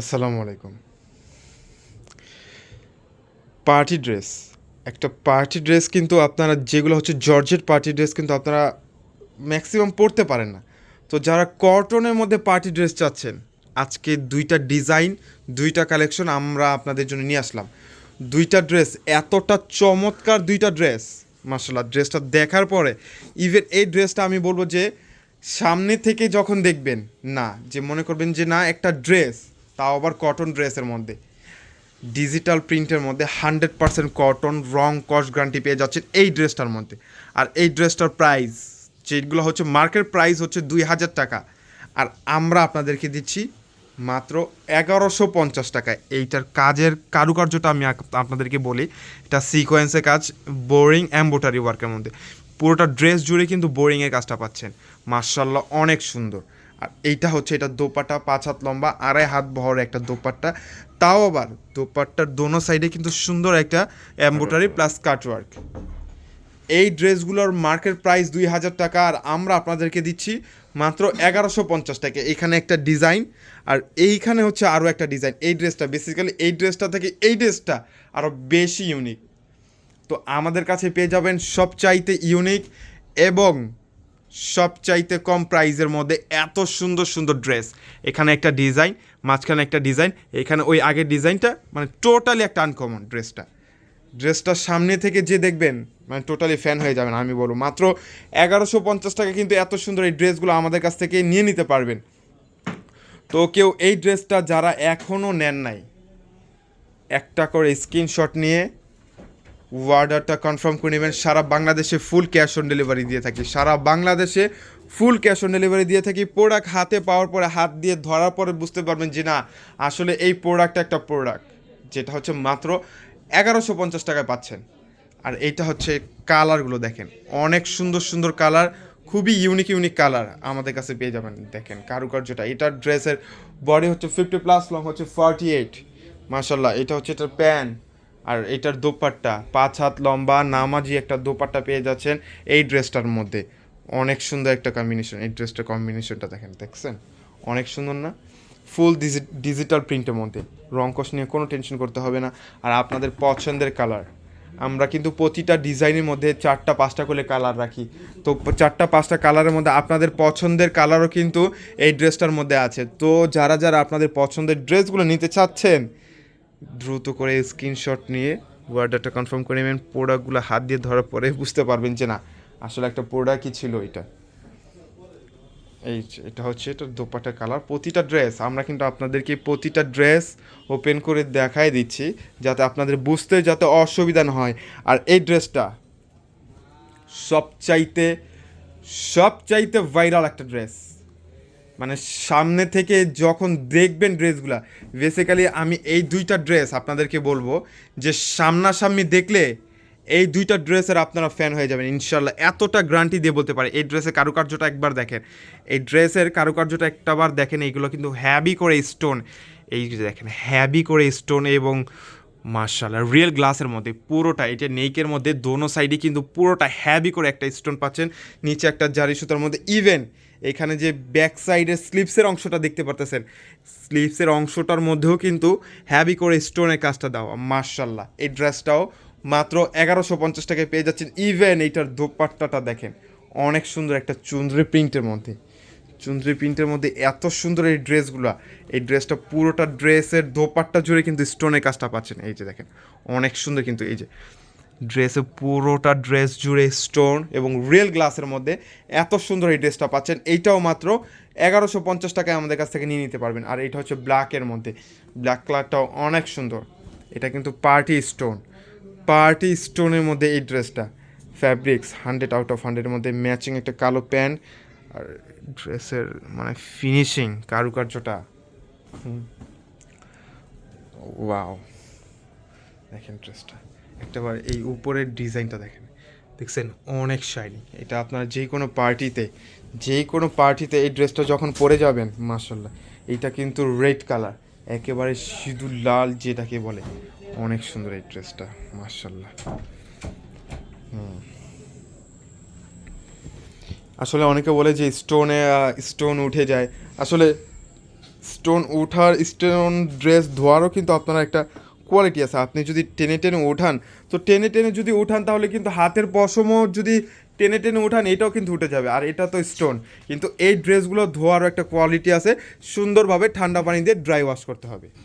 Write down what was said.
আসসালামু আলাইকুম। Party dress. একটা পার্টি ড্রেস কিন্তু আপনারা যেগুলো হচ্ছে জর্জেট পার্টি ড্রেস কিন্তু আপনারা ম্যাক্সিমাম পরতে পারেন না। তো যারা কটনের মধ্যে পার্টি ড্রেস চাচ্ছেন, আজকে দুইটা ডিজাইন, দুইটা কালেকশন আমরা আপনাদের জন্য নিয়ে আসলাম। দুইটা ড্রেস, এতটা চমৎকার দুইটা ড্রেস মার্শাল্লাহ ড্রেসটা দেখার পরে ইভেন এই ড্রেসটা আমি বলব যে সামনে থেকে যখন দেখবেন, না, যে মনে করবেন যে না, একটা ড্রেস তাও আবার কটন ড্রেসের মধ্যে। ডিজিটাল প্রিন্টের মধ্যে হান্ড্রেড পার্সেন্ট কটন রং কস্ট গ্যারান্টি পেয়ে যাচ্ছেন এই ড্রেসটার মধ্যে। আর এই ড্রেসটার প্রাইস যেগুলো হচ্ছে মার্কেট প্রাইস হচ্ছে দুই হাজার টাকা। আর আমরা আপনাদেরকে দিচ্ছি মাত্র এগারোশো পঞ্চাশ টাকায়। এইটার কাজের কারুকার্যটা আমি আপনাদেরকে বলি। এটা সিকোয়েন্সের কাজ বোরিং অ্যাম্বোটারি ওয়ার্কের মধ্যে। পুরোটা ড্রেস জুড়ে কিন্তু বোরিংয়ের কাজটা পাচ্ছেন। মার্শাল্লাহ অনেক সুন্দর। আর এইটা হচ্ছে এটা দোপাট্টা পাঁচ হাত লম্বা আড়াই হাত বহর একটা দোপাট্টা। তাও আবার দোপাট্টার দোনো সাইডে কিন্তু সুন্দর একটা এম্বোটারি প্লাস কাটওয়ার্ক এই ড্রেসগুলোর মার্কেট প্রাইস দুই হাজার টাকা আর আমরা আপনাদেরকে দিচ্ছি মাত্র এগারোশো পঞ্চাশ টাকা। এখানে একটা ডিজাইন আর এইখানে হচ্ছে আরও একটা ডিজাইন এই ড্রেসটা বেসিক্যালি এই ড্রেসটা থেকে এই ড্রেসটা আরও বেশি ইউনিক তো আমাদের কাছে পেয়ে যাবেন সবচাইতে ইউনিক এবং সবচাইতে কম প্রাইজের মধ্যে এত সুন্দর সুন্দর ড্রেস। এখানে একটা ডিজাইন, মাঝখানে একটা ডিজাইন, এখানে ওই আগের ডিজাইনটা মানে টোটালি একটা আনকমন ড্রেসটা। ড্রেসটা সামনে থেকে যে দেখবেন মানে টোটালি ফ্যান হয়ে যাবেন আমি বলব। মাত্র এগারোশো পঞ্চাশ টাকা কিন্তু এত সুন্দর এই ড্রেসগুলো আমাদের কাছ থেকে নিয়ে নিতে পারবেন। তো কেউ এই ড্রেসটা যারা এখনও নেন নাই, একটা করে স্ক্রিনশট নিয়ে অর্ডারটা কনফার্ম করে নেবেন, সারা বাংলাদেশে ফুল ক্যাশ অন ডেলিভারি দিয়ে থাকি। সারা বাংলাদেশে ফুল ক্যাশ অন ডেলিভারি দিয়ে থাকি। প্রোডাক্ট হাতে পাওয়ার পরে, হাত দিয়ে ধরার পরে বুঝতে পারবেন যে না, আসলে এই প্রোডাক্ট একটা প্রোডাক্ট যেটা হচ্ছে মাত্র এগারোশো পঞ্চাশ টাকায় পাচ্ছেন। আর এইটা হচ্ছে কালারগুলো দেখেন। অনেক সুন্দর সুন্দর কালার খুবই ইউনিক ইউনিক কালার আমাদের কাছে পেয়ে যাবেন। দেখেন কারুকার্যটা, এটার ড্রেসের বডি হচ্ছে ফিফটি প্লাস লং হচ্ছে ফর্টি এইট মাসাল্লাহ এটা হচ্ছে এটার প্যান্ট আর এটার দোপাট্টা, পাঁচ হাত লম্বা, নামাজি একটা দোপাট্টা পেয়ে যাচ্ছেন এই ড্রেসটার মধ্যে। অনেক সুন্দর একটা কম্বিনেশন এই ড্রেসটার কম্বিনেশনটা দেখেন, দেখছেন? অনেক সুন্দর না? ফুল ডিজিটাল প্রিন্টের মধ্যে। রংকশ নিয়ে কোনো টেনশন করতে হবে না। আর আপনাদের পছন্দের কালার আমরা কিন্তু প্রতিটা ডিজাইনের মধ্যে চারটা, পাঁচটা করে কালার রাখি। তো চারটা, পাঁচটা কালারের মধ্যে আপনাদের পছন্দের কালারও কিন্তু এই ড্রেসটার মধ্যে আছে। তো যারা যারা আপনাদের পছন্দের ড্রেসগুলো নিতে চাচ্ছেন দ্রুত করে স্ক্রিনশট নিয়ে অর্ডারটা কনফার্ম করে নেবেন। প্রোডাক্টগুলো হাত দিয়ে ধরার পরে বুঝতে পারবেন যে না, আসলে একটা প্রোডাক্টই ছিল এটা? এই এটা হচ্ছে এটা দোপাটা কালার প্রতিটা ড্রেস আমরা কিন্তু আপনাদেরকে প্রতিটা ড্রেস ওপেন করে দেখাই দিচ্ছি, যাতে আপনাদের বুঝতে যাতে অসুবিধা না হয়। আর এই ড্রেসটা সবচাইতে সবচাইতে ভাইরাল একটা ড্রেস মানে সামনে থেকে যখন দেখবেন ড্রেসগুলা বেসিক্যালি আমি এই দুইটা ড্রেস আপনাদেরকে বলব, যে সামনাসামনি দেখলে এই দুইটা ড্রেসের আপনারা ফ্যান হয়ে যাবেন। ইনশাল্লাহ এতটা গ্যারান্টি দিয়ে বলতে পারে, এই ড্রেসের কারুকার্যটা একবার দেখেন। এই ড্রেসের কারুকার্যটা একটাবার দেখেন, এইগুলো কিন্তু হ্যাভি করে স্টোন এই দেখেন হ্যাভি করে স্টোন এবং মার্শাল্লাহ রিয়েল গ্লাসের মধ্যে, পুরোটা এটা নেইকের মধ্যে, দোনো সাইডে কিন্তু পুরোটা হ্যাবি করে একটা স্টোন পাচ্ছেন। নিচে একটা জারি সুতার মধ্যে ইভেন এখানে যে ব্যাক সাইডের স্লিপসের অংশটা দেখতে পারতেছেন স্লিপসের অংশটার মধ্যেও কিন্তু হ্যাভি করে স্টোনের কাজটা দেওয়া মার্শাল্লাহ এই ড্রেসটাও মাত্র এগারোশো পঞ্চাশ টাকায় পেয়ে যাচ্ছেন। ইভেন এইটার দোপাট্টাটা দেখেন, অনেক সুন্দর একটা চুন্দ্রি প্রিন্টের মধ্যে। চুন্দ্রি প্রিন্টের মধ্যে এত সুন্দর এই ড্রেসগুলো এই ড্রেসটা পুরোটা ড্রেসের দোপাট্টা জুড়ে কিন্তু স্টোনের কাজটা পাচ্ছেন। এই যে দেখেন, অনেক সুন্দর কিন্তু এই যে। ড্রেসে পুরোটা ড্রেস জুড়ে স্টোন এবং রিয়েল গ্লাসের মধ্যে এত সুন্দর এই ড্রেসটা পাচ্ছেন। এইটাও মাত্র এগারোশো পঞ্চাশ টাকায় আমাদের কাছ থেকে নিয়ে নিতে পারবেন। আর এটা হচ্ছে ব্ল্যাকের মধ্যে। ব্ল্যাক কালারটাও অনেক সুন্দর। এটা কিন্তু পার্টি স্টোন পার্টি স্টোনের মধ্যে এই ড্রেসটা। ফ্যাব্রিক্স হান্ড্রেড আউট অফ হান্ড্রেডের মধ্যে ম্যাচিং একটা কালো প্যান্ট আর ড্রেসের মানে ফিনিশিং কারুকার্যটা। ওয়াও দেখেন ড্রেসটা একটাবার এই উপরের ডিজাইনটা দেখেন। দেখছেন? অনেক শাইনি এটা আপনার যে কোনো পার্টিতে যে কোনো পার্টিতে এই ড্রেসটা যখন পরে যাবেন মার্শাল্লাহ এইটা কিন্তু রেড কালার একেবারে সিঁদুর লাল যেটাকে বলে। অনেক সুন্দর এই ড্রেসটা মার্শাল্লাহ হুম। আসলে অনেকে বলে যে স্টোনে স্টোন উঠে যায়। আসলে স্টোন ওঠার স্টোন ড্রেস ধোয়ারও কিন্তু আপনারা একটা কোয়ালিটি আছে। আপনি যদি টেনে টেনে ওঠান, তো টেনে টেনে যদি ওঠান, তাহলে কিন্তু হাতের পশমও যদি টেনে টেনে ওঠান, এটাও কিন্তু উঠে যাবে। আর এটা তো স্টোন কিন্তু এই ড্রেসগুলো ধোয়ারও একটা কোয়ালিটি আছে। সুন্দরভাবে ঠান্ডা পানি দিয়ে ড্রাই ওয়াশ করতে হবে।